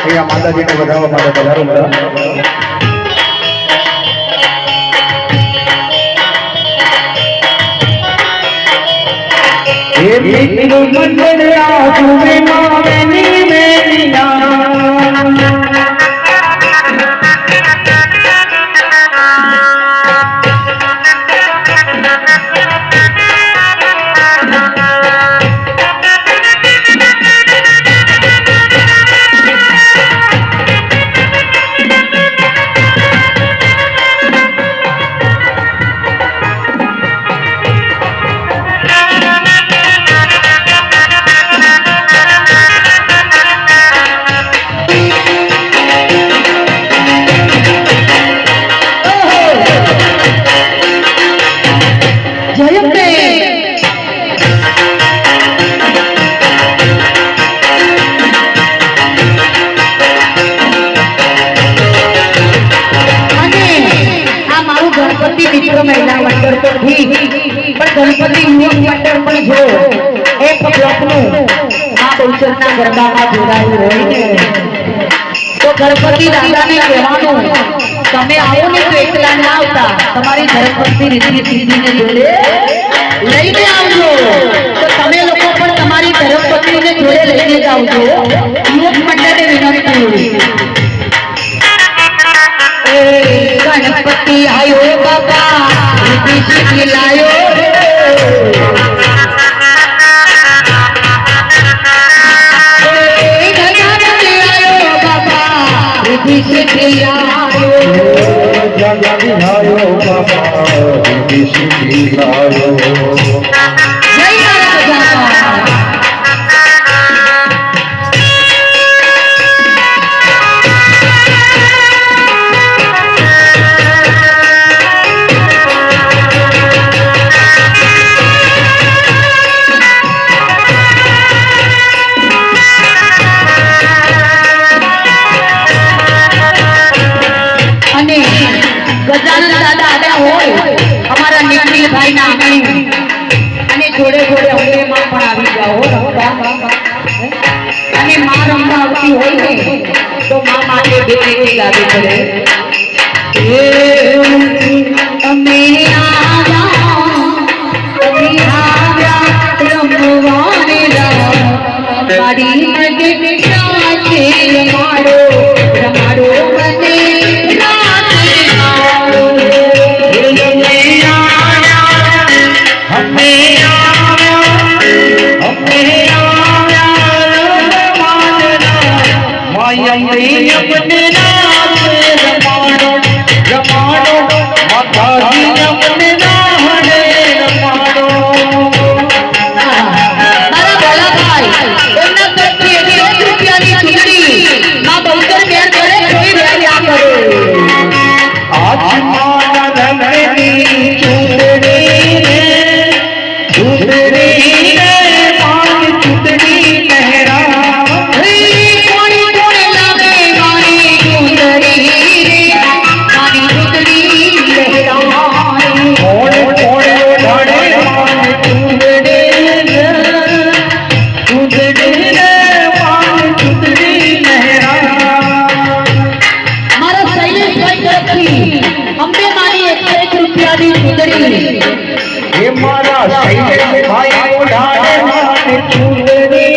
અહીંયા માતાજીને વધારવા માટે પધારો બધા. હે મિત્ર મંડળ આસુમે ગણપતિ મિત્રો મહિલા મંડળ તો ઠીક, પણ ગણપતિ યુવક મંડળ પણ જો, એક બ્લોકનું આ બહુચરના ગરબામાં જોડાયું હોય ને, તો ગણપતિ દાદાને કહેવાનું, તમે આવો ને તો એકલા ના આવતા, તમારી ધર્મપત્ની રીતિ દીદીને જોડે લઈને આવજો. તો તમે લોકો પણ તમારી ધર્મપત્નીને જોડે લઈને જ આવજો યુવક મંડળને વિનંતી રીતિ શીખી લાયો રે. એ રીતે ગાવી પડે અમે આવ્યા અમે આવ્યા રમવાને રામ મારી Amen. હે મારા સૈયદ ભાઈ ઉડાડે મારી ચૂંદડી